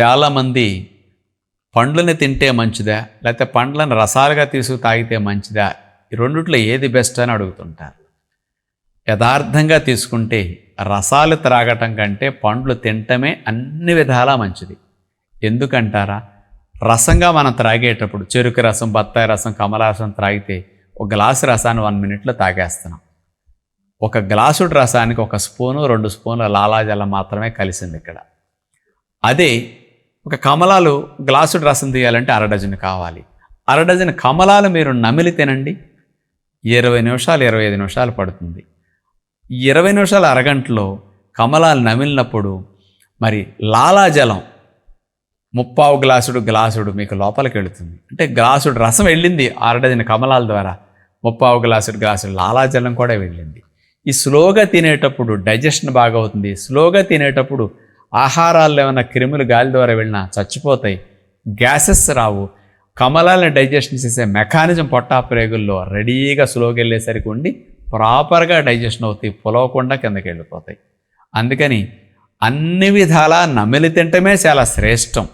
చాలామంది పండ్లని తింటే మంచిదా? లేకపోతే పండ్లను రసాలుగా తీసుకు తాగితే మంచిదా? ఈ రెండిట్లో ఏది బెస్ట్ అని అడుగుతుంటారు. యథార్థంగా తీసుకుంటే రసాలు త్రాగటం కంటే పండ్లు తినటమే అన్ని విధాలా మంచిది. ఎందుకంటారా? రసంగా మనం త్రాగేటప్పుడు చెరుకు రసం బత్తాయి రసం కమల రసం త్రాగితే ఒక గ్లాసు రసాన్ని వన్ మినిట్లో తాగేస్తున్నాం. ఒక గ్లాసుడు రసానికి ఒక స్పూను రెండు స్పూన్ల లాలాజలం మాత్రమే కలిసింది ఇక్కడ. అదే ఒక కమలాలు గ్లాసుడు రసం తీయాలంటే అర డజన్ కావాలి. అర డజన్ కమలాలు మీరు నమిలి తినండి. ఇరవై నిమిషాలు ఇరవై ఐదు నిమిషాలు పడుతుంది. ఇరవై నిమిషాలు అరగంటలో కమలాలు నమిలినప్పుడు మరి లాలాజలం ముప్పావు గ్లాసుడు గ్లాసుడు మీకు లోపలికి వెళుతుంది. అంటే గ్లాసుడు రసం వెళ్ళింది అర కమలాల ద్వారా. ముప్పావు గ్లాసుడు గ్లాసుడు లాలాజలం కూడా వెళ్ళింది. ఈ స్లోగా తినేటప్పుడు డైజెషన్ బాగా అవుతుంది. స్లోగా తినేటప్పుడు ఆహారాల్లో ఏమైనా క్రిములు గాలి ద్వారా వెళ్ళినా చచ్చిపోతాయి. గ్యాసెస్ రావు. కమలాలను డైజెషన్ చేసే మెకానిజం పొట్టా ప్రేగుల్లో రెడీగా స్లోకి వెళ్ళేసరికి ఉండి ప్రాపర్గా డైజెషన్ అవుతాయి పొలవకుండా కిందకి వెళ్ళిపోతాయి. అందుకని అన్ని విధాలా నమిలి తింటమే చాలా శ్రేష్టం.